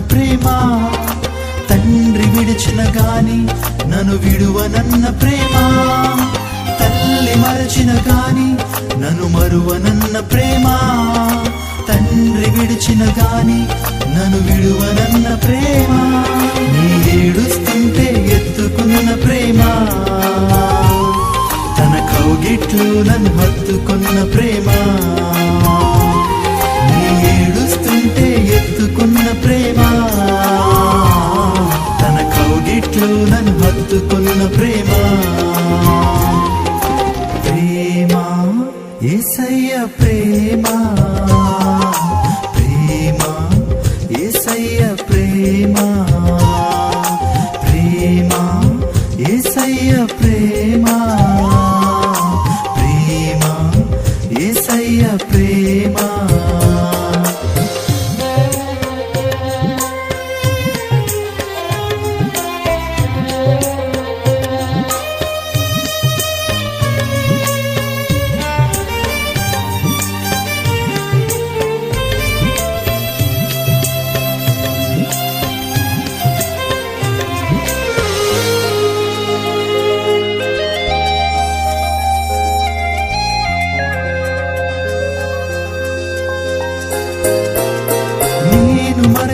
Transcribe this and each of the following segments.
ప్రేమ. తండ్రి విడిచిన గాని నన్ను విడువనన్న ప్రేమ. తల్లి మరచిన గాని నన్ను మరువనన్న ప్రేమ. తండ్రి విడిచిన గాని నన్ను విడువనన్న ప్రేమ. నీ ఏడుస్తుంటే ఎత్తుకున్న ప్రేమ. తన కౌగిట్లు నన్ను హత్తుకున్న ప్రేమ. నీ ఏడుస్తుంటే ఎత్తుకున్న ప్రేమ.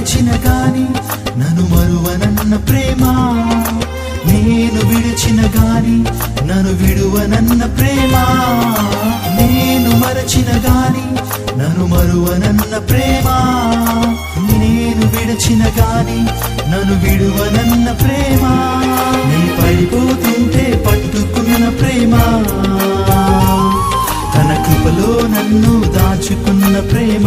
విడిచిన గాని నన్ను మరువనన్న ప్రేమ. నేను విడిచిన గాని నన్ను విడువనన్న ప్రేమ. నేను మరచిన గాని నన్ను మరువనన్న ప్రేమ. నేను విడిచిన గాని నన్ను విడువనన్న ప్రేమ. నీ పడిపోతుంటే పట్టుకున్న ప్రేమ. తన కృపలో నన్ను దాచుకున్న ప్రేమ.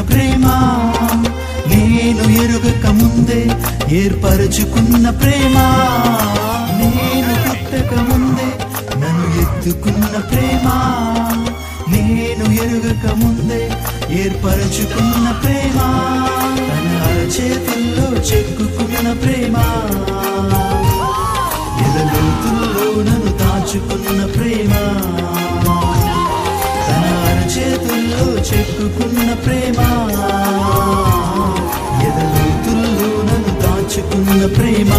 ప్రేమ. నేను ఎరుగక ముందే ఏర్పరచుకున్న ప్రేమ. నేను పుట్టక ముందే నన్ను ఎత్తుకున్న ప్రేమ. నేను ఎరుగక ముందే ఏర్పరచుకున్న ప్రేమ. తన చెక్కుకున్న ప్రేమ. చెక్కుకున్న ప్రేమ. ఎదలోతుల్లో నన్ను దాచుకున్న ప్రేమ ప్రేమ.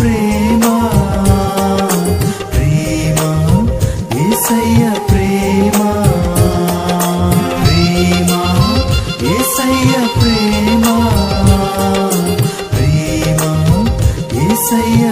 ప్రేమ ప్రేమ ఏసయ్య ప్రేమ. ప్రేమ ఏసయ్య ప్రేమ. ప్రేమ ఏసయ్య